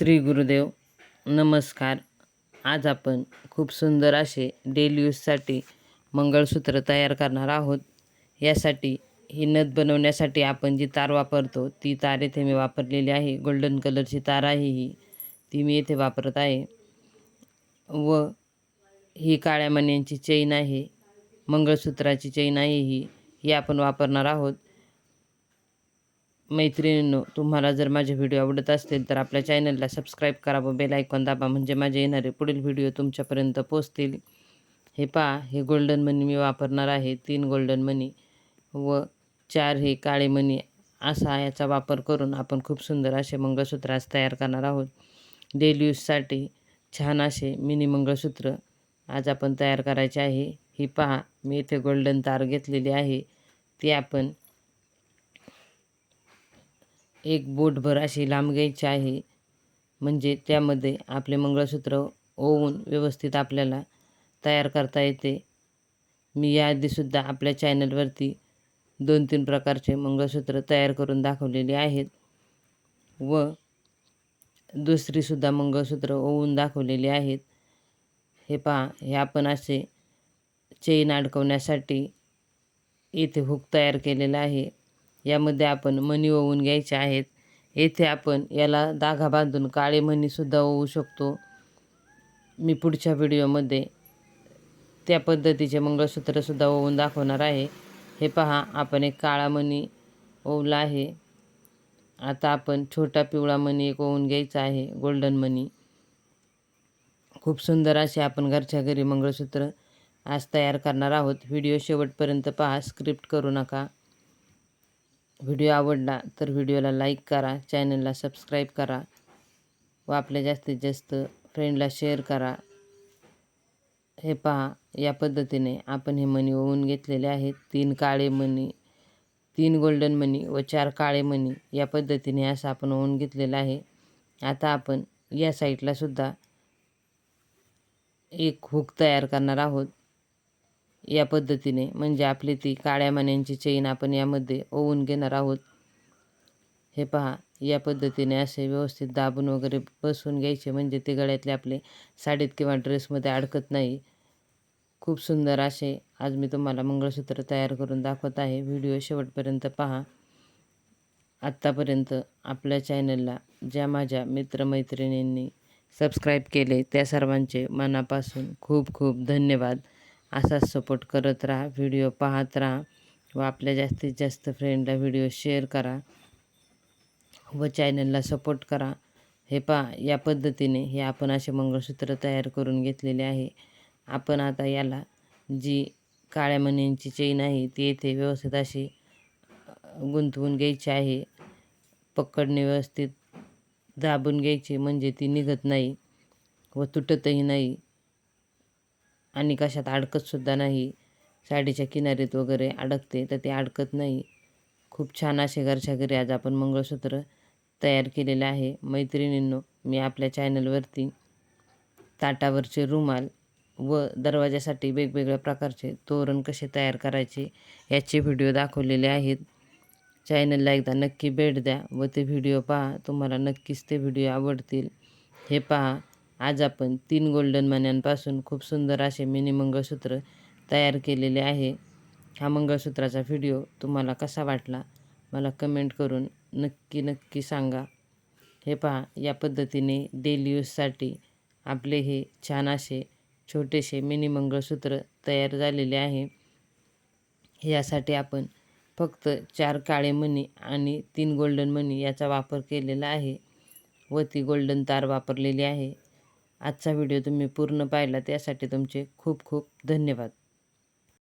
श्री गुरुदेव नमस्कार. आज आपण खूप सुंदर असे डेली यूजसाठी मंगळसूत्र तयार करणार आहोत. यासाठी ही नथ बनवण्यासाठी आपण जी तार वापरतो ती तार येथे मी वापरलेली आहे. गोल्डन कलरची तार आहे ही. ती मी येथे वापरत आहे. व ही काळ्या मण्यांची चेन आहे. मंगळसूत्राची चेन आहे ही. ही आपण वापरणार आहोत. मैत्रिणींनो तुम्हाला जर माझे व्हिडिओ आवडत असतील तर आपल्या चॅनलला सबस्क्राईब करा व बेल आयकॉन दाबा म्हणजे माझे येणारे पुढील व्हिडिओ तुमच्यापर्यंत पोचतील हे पहा हे गोल्डन मनी मी वापरणार आहे. तीन गोल्डन मनी व चार हे काळे मनी. असा याचा वापर करून आपण खूप सुंदर असे मंगळसूत्र आज तयार करणार आहोत. डेली यूजसाठी छान असे मिनी मंगळसूत्र आज आपण तयार करायचे आहे. ही पहा मी इथे गोल्डन तार घेतलेली आहे. ती आपण एक बोटभर अशी लांब घ्यायची आहे. म्हणजे त्यामध्ये आपले मंगळसूत्र ओवून व्यवस्थित आपल्याला तयार करता येते. मी याआधीसुद्धा आपल्या चॅनलवरती दोन तीन प्रकारचे मंगळसूत्र तयार करून दाखवलेले आहेत. व दुसरीसुद्धा मंगळसूत्र ओवून दाखवलेली आहेत. हे पहा हे आपण असे चेन अडकवण्यासाठी इथे हुक तयार केलेला आहे. यामध्ये आपण मणी ओवून घ्यायचे आहेत. येथे आपण याला धागा बांधून काळे मणीसुद्धा ओवू शकतो. मी पुढच्या व्हिडिओमध्ये त्या पद्धतीचे मंगळसूत्रसुद्धा ओवून दाखवणार आहे. हे पहा आपण एक काळा मणी ओवला आहे. आता आपण छोटा पिवळा मणी एक ओवून घ्यायचा आहे गोल्डन मणी. खूप सुंदर असे आपण घरच्या घरी मंगळसूत्र आज तयार करणार आहोत. व्हिडिओ शेवटपर्यंत पहा स्क्रिप्ट करू नका. व्हिडिओ आवडला तर व्हिडिओला लाईक करा चॅनलला सबस्क्राईब करा व आपल्या जास्तीत जास्त फ्रेंडला शेअर करा. हे पहा या पद्धतीने आपण हे मणी ओवून घेतलेले आहेत. तीन काळे मणी तीन गोल्डन मनी व चार काळे मणी या पद्धतीने असं आपण ओवून घेतलेलं आहे. आता आपण या साईटलासुद्धा एक हुक तयार करणार आहोत. या पद्धतीने म्हणजे आपली ती काळ्या मण्यांची चेन आपण यामध्ये ओवून घेणार आहोत. हे पहा या पद्धतीने असे व्यवस्थित दाबून वगैरे बसवून घ्यायचे म्हणजे ते गळ्यातले आपले साडीत किंवा ड्रेसमध्ये अडकत नाही. खूप सुंदर असे आज मी तुम्हाला मंगळसूत्र तयार करून दाखवत आहे. व्हिडिओ शेवटपर्यंत पहा. आत्तापर्यंत आपल्या चॅनलला ज्या माझ्या मित्रमैत्रिणींनी सबस्क्राईब केले त्या सर्वांचे मनापासून खूप खूप धन्यवाद. असाच सपोर्ट करत राहा व्हिडिओ पाहत राहा व आपल्या जास्तीत जास्त फ्रेंडला व्हिडिओ शेअर करा व चॅनलला सपोर्ट करा. हे पहा या पद्धतीने हे आपण असे मंगळसूत्र तयार करून घेतलेले आहे. आपण आता याला जी काळ्या मण्यांची चेन आहे ती येथे व्यवस्थित अशी गुंतवून घ्यायची आहे. पकडणे व्यवस्थित दाबून घ्यायची म्हणजे ती निघत नाही व तुटतही नाही. आणि कशात अडकतसुद्धा नाही. साडीच्या किनारीत वगैरे अडकते तर ते अडकत नाही. खूप छान असे घरच्या घरी आज आपण मंगळसूत्र तयार केलेले आहे. मैत्रिणींनो मी आपल्या चॅनलवरती ताटावरचे रुमाल व दरवाजासाठी वेगवेगळ्या प्रकारचे तोरण कसे तयार करायचे याचे व्हिडिओ दाखवलेले आहेत. चॅनलला एकदा नक्की भेट द्या व ते व्हिडिओ पहा. तुम्हाला नक्कीच ते व्हिडिओ आवडतील. हे पहा. आज आपण तीन गोल्डन मण्यांपासून खूप सुंदर असे मिनी मंगळसूत्र तयार केलेले आहे. हा मंगळसूत्राचा व्हिडिओ तुम्हाला कसा वाटला? मला कमेंट करून नक्की नक्की सांगा. हे पहा या पद्धतीने डेली यूजसाठी आपले हे छान असे छोटेसे मिनी मंगळसूत्र तयार झालेले आहे. यासाठी आपण फक्त चार काळे मणी आणि तीन गोल्डन मणी याचा वापर केलेला आहे. व ती गोल्डन तार वापरलेली आहे. आजचा व्हिडिओ तुम्ही पूर्ण पाहिला त्यासाठी तुमचे खूप खूप धन्यवाद.